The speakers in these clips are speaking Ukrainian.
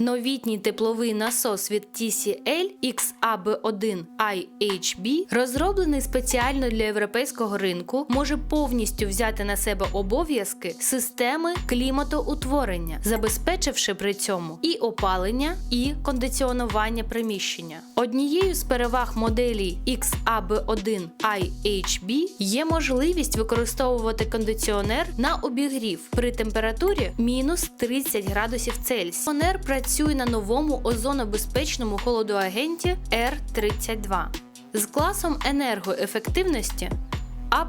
Новітній тепловий насос від TCL XAB1 IHB, розроблений спеціально для європейського ринку, може повністю взяти на себе обов'язки системи кліматоутворення, забезпечивши при цьому і опалення, і кондиціонування приміщення. Однією з переваг моделі XAB1 IHB є можливість використовувати кондиціонер на обігрів при температурі мінус 30 градусів Цельсія. Працює на новому озонобезпечному холодоагенті R32 з класом енергоефективності А.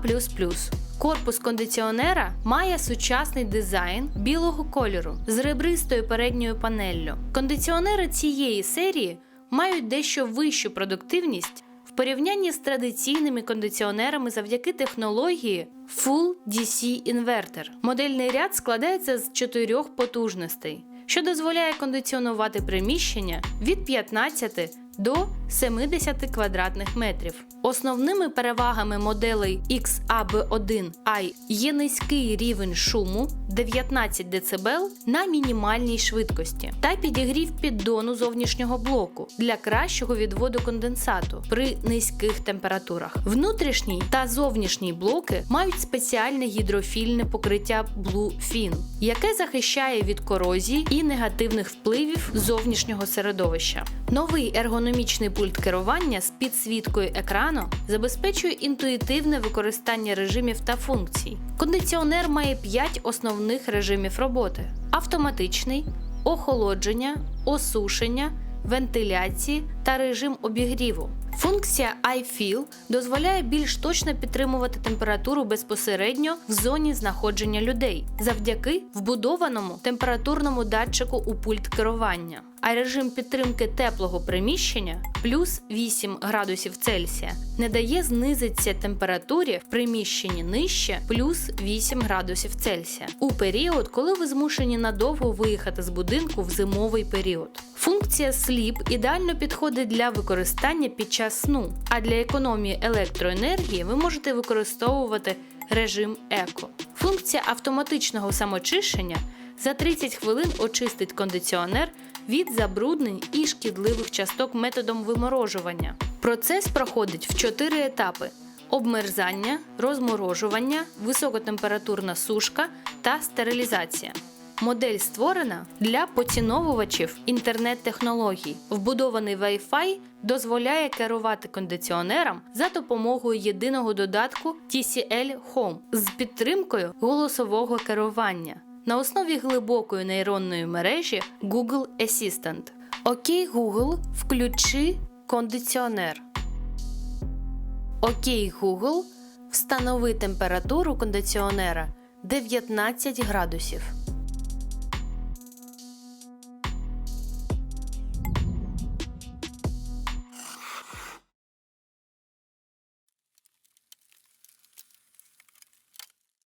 Корпус кондиціонера має сучасний дизайн білого кольору з ребристою передньою панеллю. Кондиціонери цієї серії мають дещо вищу продуктивність в порівнянні з традиційними кондиціонерами завдяки технології Full DC Inverter. Модельний ряд складається з чотирьох потужностей, що дозволяє кондиціонувати приміщення від 15 до 70 квадратних метрів. Основними перевагами моделей XAB1i є низький рівень шуму 19 дБ на мінімальній швидкості та підігрів піддону зовнішнього блоку для кращого відводу конденсату при низьких температурах. Внутрішній та зовнішній блоки мають спеціальне гідрофільне покриття Blue Fin, яке захищає від корозії і негативних впливів зовнішнього середовища. Новий ергономічний пульт керування з підсвіткою екрану забезпечує інтуїтивне використання режимів та функцій. Кондиціонер має 5 основних режимів роботи: автоматичний, охолодження, осушення, вентиляції та режим обігріву. Функція iFeel дозволяє більш точно підтримувати температуру безпосередньо в зоні знаходження людей завдяки вбудованому температурному датчику у пульт керування. А режим підтримки теплого приміщення плюс 8 градусів Цельсія не дає знизитися температурі в приміщенні нижче плюс 8 градусів Цельсія у період, коли ви змушені надовго виїхати з будинку в зимовий період. Функція Sleep ідеально підходить для використання під сну, а для економії електроенергії ви можете використовувати режим Еко. Функція автоматичного самочищення за 30 хвилин очистить кондиціонер від забруднень і шкідливих часток методом виморожування. Процес проходить в 4 етапи: обмерзання, розморожування, високотемпературна сушка та стерилізація. Модель створена для поціновувачів інтернет-технологій. Вбудований Wi-Fi дозволяє керувати кондиціонером за допомогою єдиного додатку TCL Home з підтримкою голосового керування на основі глибокої нейронної мережі Google Assistant. Окей, Google, включи кондиціонер. Окей, Google, встанови температуру кондиціонера 19 градусів.